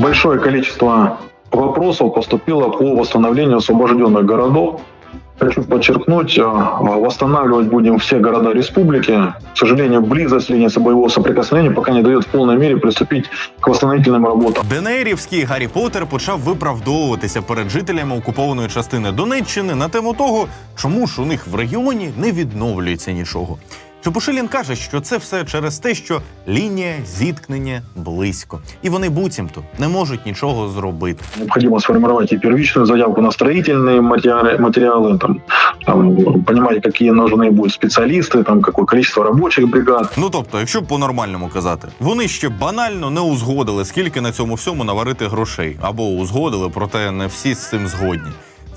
большое количество вопросов поступило по восстановлению освобожденных городов. Хочу подчеркнуть, э, восстанавливать будем все города республики. К сожалению, близость линии боевого соприкосновения пока не дает в полной мере приступить к восстановительным работам. ДНРівський Гаррі Поттер почав виправдовуватися перед жителями окупованої частини Донеччини на тему того, чому ж у них в регіоні не відновлюється нічого. Чепушилін каже, що це все через те, що лінія зіткнення близько, і вони буцімто не можуть нічого зробити. Необходимо сформировать и первичную заявку на строительные материалы, материалы там, там, понимать, какие нужны будут специалисты, там, какое количество рабочих бригад. Ну тобто, якщо по-нормальному казати, вони ще банально не узгодили, скільки на цьому всьому наварити грошей, або узгодили, проте не всі з цим згодні.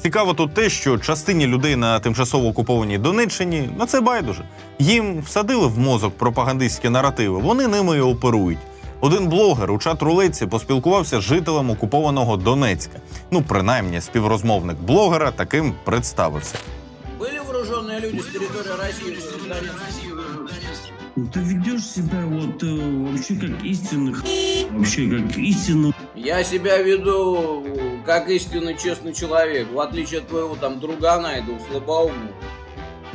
Цікаво тут те, що частині людей на тимчасово окупованій Донеччині на це байдуже. Їм всадили в мозок пропагандистські наративи, вони ними і оперують. Один блогер у чат рулетці поспілкувався з жителем окупованого Донецька. Ну, принаймні, співрозмовник блогера таким представився. Были вооруженные люди в Донецке? Ну, Ты ведешь себя вот э, вообще как истинных, вообще как истинно Я себя веду как истинный честный человек, в отличие от твоего там другана этого слабоумного.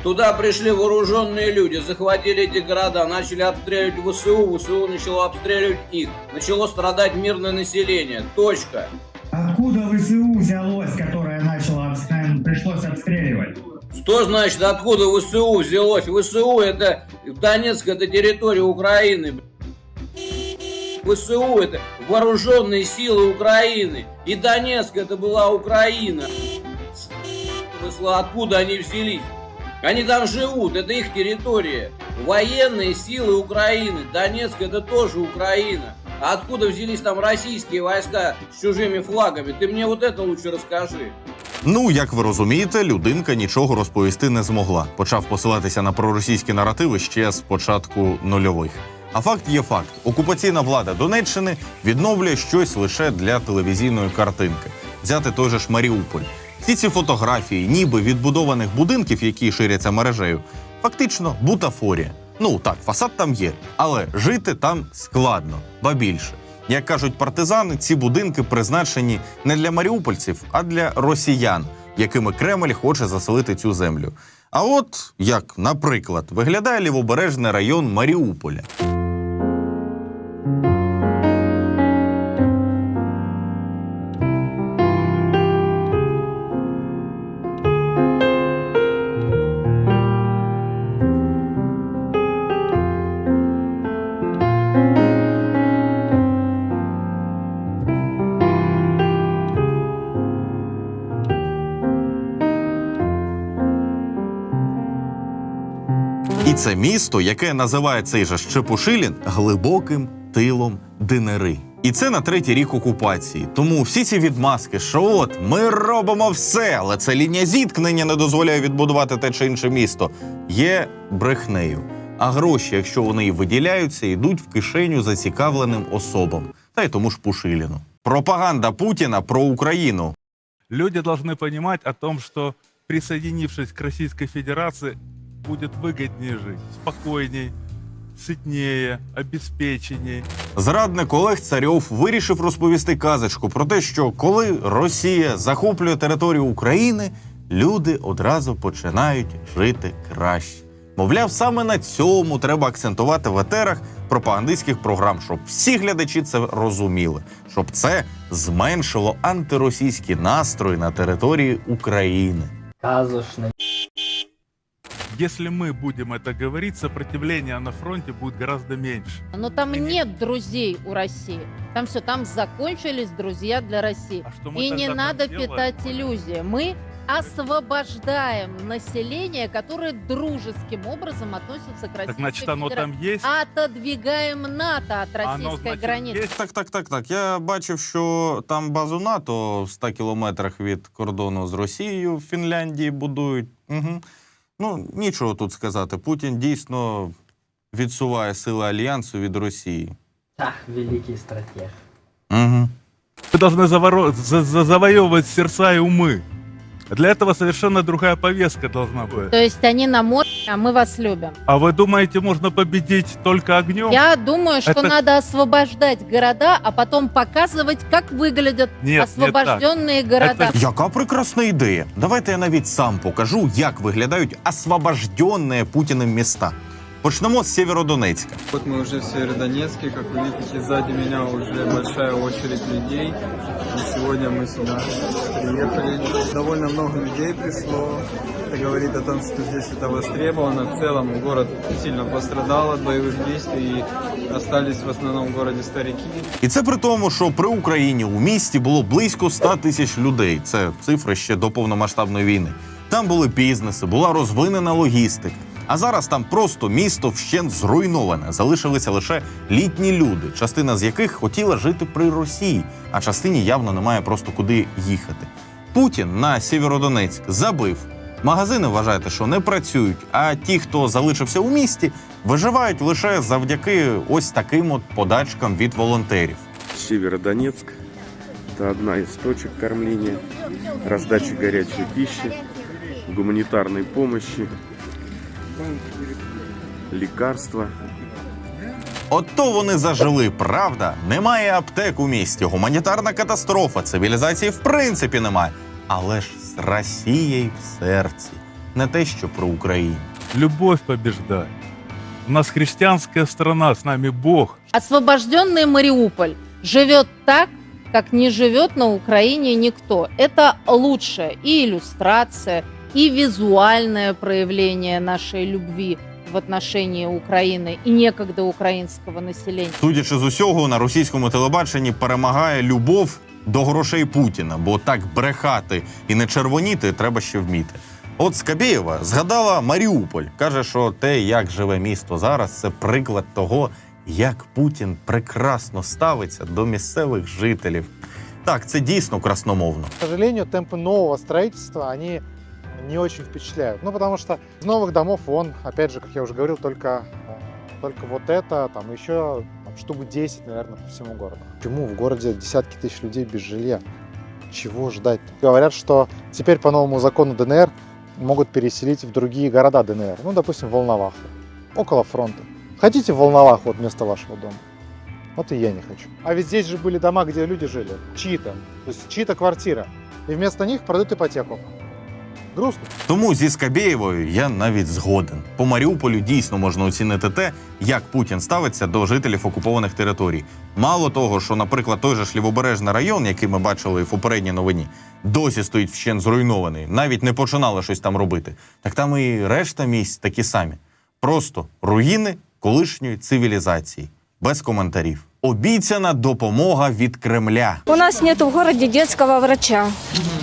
Туда пришли вооруженные люди, захватили эти города, начали обстреливать ВСУ, ВСУ начало обстреливать их, начало страдать мирное население. Точка. Откуда ВСУ взялось, которое начало обс- эм, пришлось обстреливать? Что значит, откуда ВСУ взялось? ВСУ это Донецк, это территория Украины. ВСУ это вооруженные силы Украины. И Донецк это была Украина. Откуда они взялись? Они там живут, это их территория. Военные силы Украины. Донецк это тоже Украина. А откуда взялись там российские войска с чужими флагами? Ты мне вот это лучше расскажи. Ну, як ви розумієте, людинка нічого розповісти не змогла. Почав посилатися на проросійські наративи ще з початку нульових. А факт є факт: окупаційна влада Донеччини відновлює щось лише для телевізійної картинки. Взяти той же ж Маріуполь. Всі ці фотографії, ніби відбудованих будинків, які ширяться мережею, фактично бутафорія. Ну так, фасад там є, але жити там складно, ба більше. Як кажуть партизани, ці будинки призначені не для маріупольців, а для росіян, якими Кремль хоче заселити цю землю. А от як, наприклад, виглядає лівобережний район Маріуполя. Це місто, яке називає цей же Щепушилін глибоким тилом Динери. І це на третій рік окупації. Тому всі ці відмазки, що от ми робимо все, але це лінія зіткнення не дозволяє відбудувати те чи інше місто, є брехнею. А гроші, якщо вони і виділяються, йдуть в кишеню зацікавленим особам, та й тому ж Пушиліну. Пропаганда Путіна про Україну Люди должны понимать о том, что присоединившись к Российской Федерации, будет выгоднее жить, спокойней, сытнее, обеспеченней. Зрадник Олег Царьов вирішив розповісти казочку про те, що коли Росія захоплює територію України, люди одразу починають жити краще. Мовляв, саме на цьому треба акцентувати в етерах пропагандистських програм, щоб всі глядачі це розуміли, щоб це зменшило антиросійські настрої на території України. Казушный. Если мы будем это говорить, сопротивление на фронте будет гораздо меньше. Но там нет друзей у России. Там все, там закончились друзья для России. А что мы И не тогда надо там делаем? питать иллюзии. Мы освобождаем население, которое дружеским образом относится к Российской Так значит, оно Федерации. там есть? Отодвигаем НАТО от Оно, российской значит, границы. есть? Так, так, так, так. Я бачив, що там базу НАТО в 100 кілометрах від кордону з Росією в Фінляндії будують. Угу. Ну, нічого тут сказати. Путін дійсно відсуває сили альянсу від Росії. Ах, великий стратег. Угу. Мы должны заворо- за- за- завоевывать сердца и умы. Для этого совершенно другая повестка должна быть. То есть они на море, а мы вас любим. А вы думаете, можно победить только огнем? Я думаю, что Это- надо освобождать города, а потом показывать, как выглядят Нет, не освобожденные города. Яка прекрасна ідея. Давайте я навіть сам покажу, як виглядають освобожденні Путіним міста. Почнемо з Сєвєродонецька. Вот мы уже в Северодонецке, как вы видите, сзади меня уже большая очередь людей. И сегодня мы сюда приехали. Довольно много людей пришло. Это говорит о том, что здесь это востребовано. В целом город сильно пострадал от боевых действий и остались в основном в городе старики. І це при тому, що при Україні у місті було близько 100 тисяч людей. Це цифри ще до повномасштабної війни. Там були бізнеси, була розвинена логістика. А зараз там просто місто вщент зруйноване. Залишилися лише літні люди, частина з яких хотіла жити при Росії, а частині явно немає просто куди їхати. Путін на Сєвєродонецьк забив. Магазини вважаєте, що не працюють, а ті, хто залишився у місті, виживають лише завдяки ось таким от подачкам від волонтерів. Северодонецк. Это одна из точек кормления, раздачи горячей пищи, гуманитарной помощи, лекарства. Ото вони зажили, правда? Немає аптек у місті, гуманітарна катастрофа, цивілізації в принципі немає. Але ж з Росією в серці. Не те, що про Україну. Любовь побеждает. У нас христианская страна, с нами Бог. Освобожденный Мариуполь живет так, как не живет на Украине никто. Это лучшая и иллюстрация, и визуальное проявление нашей любви в отношении Украины и некогда украинского населения. Судячи з усього, на російському телебаченні перемагає любов до грошей Путіна, бо так брехати і не червоніти треба ще вміти. От Скабєєва згадала Маріуполь, каже, що те, як живе місто зараз, це приклад того, як Путін прекрасно ставиться до місцевих жителів. Так, це дійсно красномовно. К сожалению, темпы нового строительства, они не очень впечатляют. Ну, потому что из новых домов, вон, опять же, как я уже говорил, только, э, только вот это, там еще там, штук 10, наверное, по всему городу. Почему в городе десятки тысяч людей без жилья? Чего ждать? Говорят, что теперь по новому закону ДНР могут переселить в другие города ДНР. Ну, допустим, Волноваху, около фронта. Хотите в Волноваху вот вместо вашего дома? Вот и я не хочу. А ведь здесь же были дома, где люди жили. Чьи-то. То есть чьи-то квартира. И вместо них продают ипотеку. Грустно. Тому зі Скабєєвою я навіть згоден. По Маріуполю дійсно можна оцінити те, як Путін ставиться до жителів окупованих територій. Мало того, що, наприклад, той же ж лівобережний район, який ми бачили в попередній новині, досі стоїть вщент зруйнований, навіть не починали щось там робити. Так там і решта місць такі самі. Просто руїни колишньої цивілізації, без коментарів. Обіцяна допомога від Кремля. У нас нет в городе детского врача.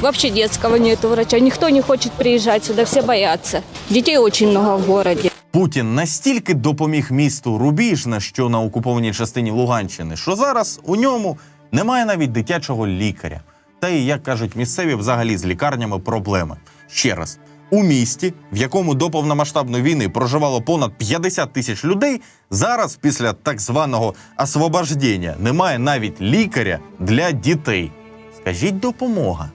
Вообще детского нет врача. Никто не хочет приезжать сюда, все боятся. Детей очень много в городе. Путін настільки допоміг місту Рубіжне, що на окупованій частині Луганщини, що зараз у ньому немає навіть дитячого лікаря. Та й, як кажуть місцеві, взагалі з лікарнями проблеми. Ще раз. У місті, в якому до повномасштабної війни проживало понад 50 тисяч людей, зараз, після так званого освобождення, немає навіть лікаря для дітей. Скажіть допомога.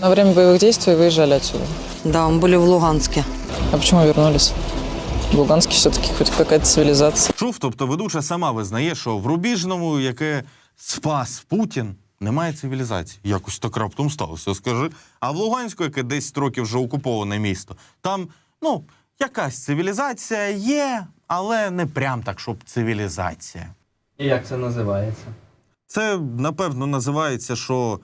На время боевых действий выезжали отсюда. Да, мы были в Луганске. А почему вернулись? В Луганске все-таки хоть какая-то цивилизация. Чув, тобто ведуча сама визнає, що в Рубіжному, яке спас Путін, немає цивілізації. Якось так раптом сталося, скажи. А в Луганську, яке 10 років вже окуповане місто, там, ну, якась цивілізація є, але не прям так, щоб цивілізація. І як це називається? Це, напевно, називається, що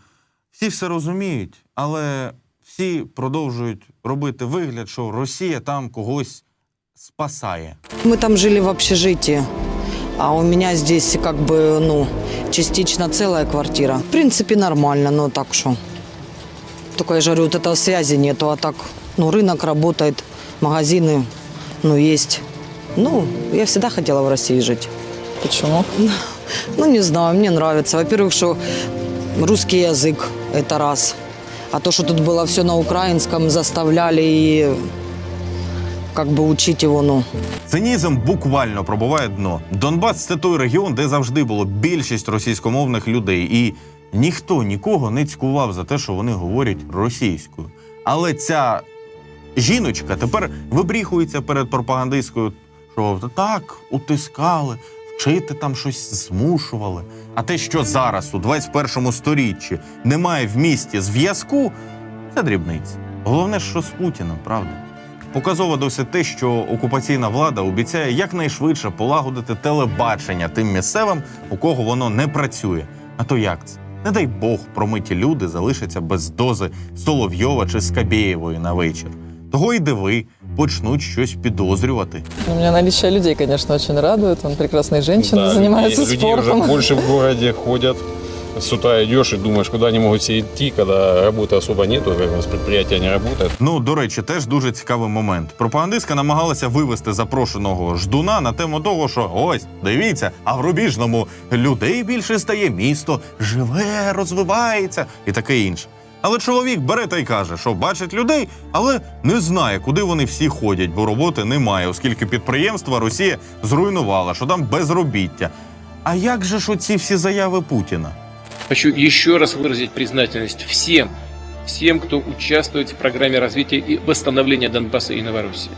всі все розуміють, але всі продовжують робити вигляд, що Росія там когось спасає. Мы там жили в общежитии. А у меня здесь как бы, ну, частично целая квартира. В принципе, нормально, но так что. Только я же говорю, вот этого связи нету, а так, ну, рынок работает, магазины, ну, есть. Ну, я всегда хотела в России жить. Почему? Ну, не знаю, мне нравится. Во-первых, что русский язык – это раз. А то, что тут было все на украинском, заставляли и как бы учить его, ну, Цинізм буквально пробуває дно. Донбас це той регіон, де завжди було більшість російськомовних людей, і ніхто нікого не цькував за те, що вони говорять російською. Але ця жіночка тепер вибріхується перед пропагандисткою, що так, утискали, вчити там щось змушували. А те, що зараз, у 21 сторіччі, немає в місті зв'язку, це дрібниці. Головне, що з Путіним, правда? Показово досить те, що окупаційна влада обіцяє якнайшвидше полагодити телебачення тим місцевим, у кого воно не працює. А то як це? Не дай Бог, промиті люди залишаться без дози Соловйова чи Скабєєвої на вечір. Того й диви, почнуть щось підозрювати. Ну, Меня наличие людей, конечно, очень радует. Он прекрасные женщины Да, занимаются людей, людей спортом. уже больше в городе ходят. С утра идешь и думаешь, куда они могут все идти, когда работы особо нету, у нас предприятия не работают. Ну, до речі, теж дуже цікавий момент. Пропагандистка намагалася вивести запрошеного ждуна на тему того, що ось дивіться, а в рубіжному людей більше стає, місто живе, розвивається і таке інше. Але чоловік бере та й каже, що бачить людей, але не знає, куди вони всі ходять, бо роботи немає, оскільки підприємства Росія зруйнувала, що там безробіття. А як же ж оці всі заяви Путіна? Хочу еще раз выразить признательность всем, всем, кто участвует в программе развития и восстановления Донбасса и Новороссии,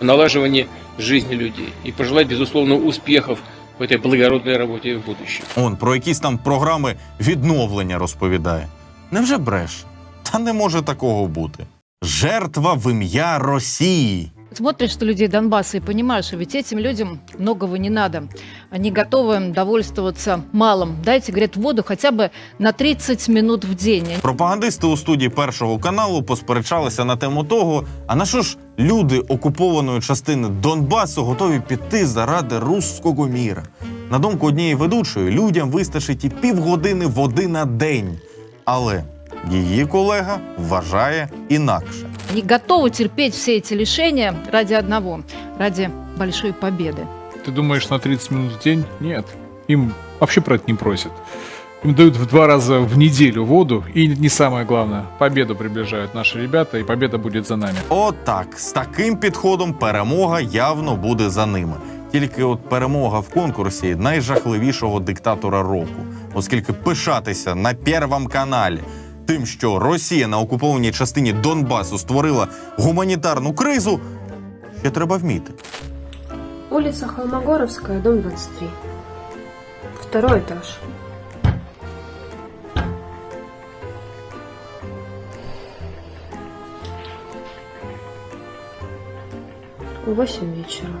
в налаживании жизни людей и пожелать, безусловно, успехов в этой благородной работе в будущем. Он про якісь там програми відновлення розповідає. Невже бреше? Та не може такого бути. Жертва в ім'я Росії Смотришь на людей Донбасса и понимаешь, что ведь этим людям многого не надо. Они готовы довольствоваться малым. Дайте, говорят, воду хотя бы на 30 минут в день. Пропагандисти у студії першого каналу посперечалися на тему того, а на що ж люди окупованої частини Донбасу готові піти заради руського міра. На думку однієї ведучої, людям вистачить і півгодини води на день. Але її колега вважає інакше. Они готовы терпеть все эти лишения ради одного, ради большой победы. Ты думаешь, на 30 минут в день? Нет. Им вообще про это не просят. Им дают в два раза в неделю воду, и не самое главное, победу приближают наши ребята, и победа будет за нами. Отак, з таким підходом перемога явно буде за ними. Тільки от перемога в конкурсі найжахливішого диктатора року, оскільки пишатися на Первом каналі тим, що Росія на окупованій частині Донбасу створила гуманітарну кризу, ще треба вміти. Улица Холмогоровская, дом 23. Второй этаж. Восемь вечера.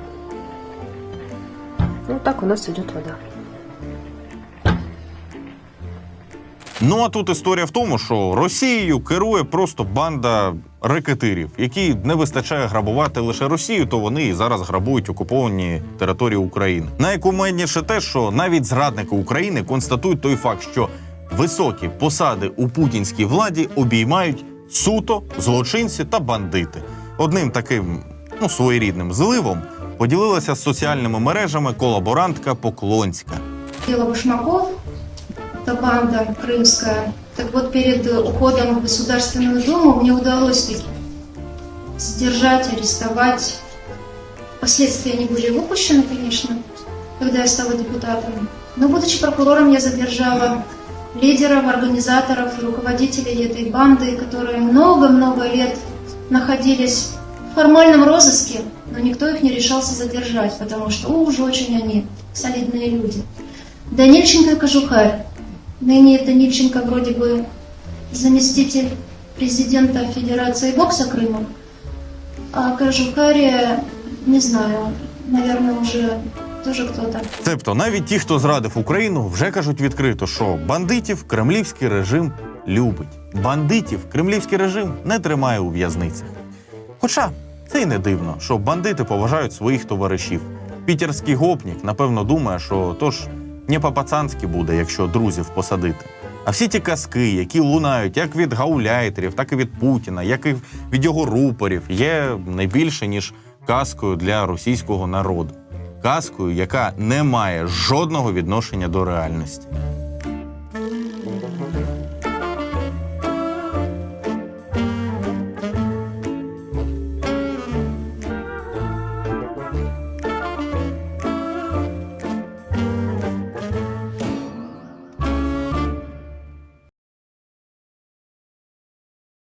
Вот так у нас идет вода. Ну а тут історія в тому, що Росією керує просто банда рекетирів, які не вистачає грабувати лише Росію, то вони і зараз грабують окуповані території України. Найкумедніше те, що навіть зрадники України констатують той факт, що високі посади у путінській владі обіймають суто злочинці та бандити. Одним таким ну своєрідним зливом поділилася з соціальними мережами колаборантка Поклонська. Дело Башмаков, это банда крымская. Так вот, перед уходом в Государственную Думу мне удалось таки задержать, арестовать. Впоследствии они были выпущены, конечно, когда я стала депутатом. Но, будучи прокурором, я задержала лидеров, организаторов и руководителей этой банды, которые много-много лет находились в формальном розыске, но никто их не решался задержать, потому что уж очень они солидные люди. Данильченко и Кожухарь. Ныне Данильченко вроде бы заместитель президента Федерации бокса Крыма, а Кожухарь, не знаю, наверное, уже тоже кто-то. Тобто навіть ті, хто зрадив Україну, вже кажуть відкрито, що бандитів кремлівський режим любить. Бандитів кремлівський режим не тримає у в'язницях. Хоча це й не дивно, що бандити поважають своїх товаришів. Пітерський гопнік, напевно, думає, що то ж не по-пацанськи буде, якщо друзів посадити. А всі ті казки, які лунають як від гауляйтерів, так і від Путіна, як і від його рупорів, є не більше ніж казкою для російського народу казкою, яка не має жодного відношення до реальності.